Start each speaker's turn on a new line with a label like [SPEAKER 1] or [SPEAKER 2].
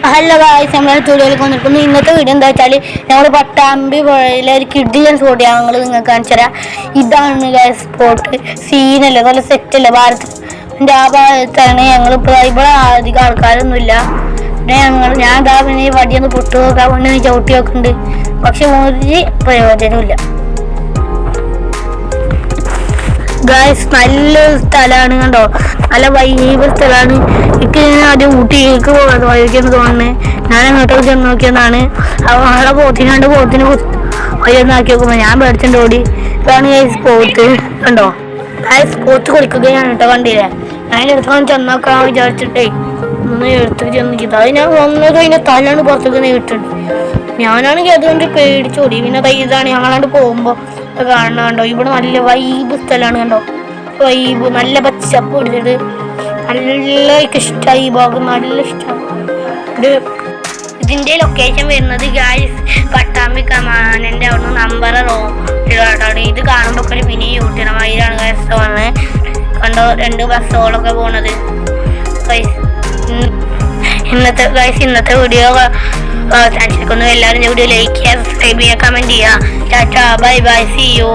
[SPEAKER 1] Hello guys നമ്മൾ തൊഴിലേക്ക് വന്നിരിക്കുന്നു. ഇന്നത്തെ വീഡിയോ എന്താ വെച്ചാൽ ഞങ്ങൾ പട്ടാമ്പി പുഴയിലെ ഒരു കിഡിയൻ സ്പോട്ട് ഞങ്ങൾ നിങ്ങൾക്ക് കാണിച്ചു തരാം. ഇതാണ് ഗായ്സ് സ്പോട്ട് സീനല്ലേ നല്ല സെറ്റല്ലേ ഭാരതത്തിന്റെ ആ ഭാഗത്താണ് ഞങ്ങളിപ്പോൾ ഇവിടെ അധികം ആൾക്കാരൊന്നുമില്ല. പിന്നെ ഞങ്ങൾ ഞാൻ ഇതാ പിന്നെ വടിയൊന്ന് പൊട്ടു നോക്കാൻ വേണ്ടി ചവിട്ടി നോക്കുന്നുണ്ട്. പക്ഷെ ഒരു പ്രയോജനമില്ല ഗായ്സ് നല്ലൊരു സ്ഥലമാണ് കണ്ടോ? നല്ല വൈബ് സ്ഥലമാണ് എനിക്ക് ആദ്യം ഊട്ടിയിലേക്ക് പോകാൻ വഴിക്കെന്ന് തോന്നുന്നത് ഞാൻ അങ്ങോട്ടൊക്കെ ചെന്ന് നോക്കിയതാണ്. അവിടെ പോത്തിനാണ്ട് പോത്തിന് വഴിയൊന്നാക്കി നോക്കുമ്പോൾ ഞാൻ പേടിച്ചിട്ട് ഓടി. ഇതാണ് ഗൈസ് പോത്ത് കണ്ടോ? ആ പോത്ത് കുളിക്കുകയാണ് കേട്ടോ കണ്ടില്ലേ? ഞാൻ എടുത്തോണ്ട് ചെന്നോക്കാൻ വിചാരിച്ചിട്ടേ. ഒന്ന് എടുത്ത് ചെന്ന് അത് ഞാൻ വന്നത് അതിന്റെ തലാണ് പുറത്തേക്ക് നീട്ടുണ്ട് ഞാനാണെങ്കിൽ അതുകൊണ്ട് പേടിച്ചോടി പിന്നെ ഇതാണ് ഞങ്ങളാണ്ട് പോകുമ്പോൾ കണ്ടോ? ഇവിടെ നല്ല വൈബ് സ്ഥലമാണ് കണ്ടോ? വൈബ് നല്ല പച്ചപ്പ് പിടിച്ചിട്ട് നല്ല ഇഷ്ടമായി ഈ ഭാഗം നല്ല ഇഷ്ടമാണ് ഇത് ഇതിന്റെ ലൊക്കേഷൻ വരുന്നത് ഗായ്സ് പട്ടാമ്പി കമാനന്റെ അവിടുന്ന് നമ്പർ റോഡിലോട്ടാണ് ഇത് കാണുമ്പോൾ പിന്നെ പിന്നെ യൂട്ടിനമായിലാണ് ഗൈസ് വന്ന് കണ്ടോ രണ്ട് ബസ്സുകളൊക്കെ പോണത്. ഇന്നത്തെ ഗൈസ് ഇന്നത്തെ വീഡിയോ ചാൻസിലേക്കൊന്നും എല്ലാവരും വീഡിയോ ലൈക്ക് ചെയ്യുക സബ്സ്ക്രൈബ് ചെയ്യുക കമന്റ് ചെയ്യുക Tata bye bye see U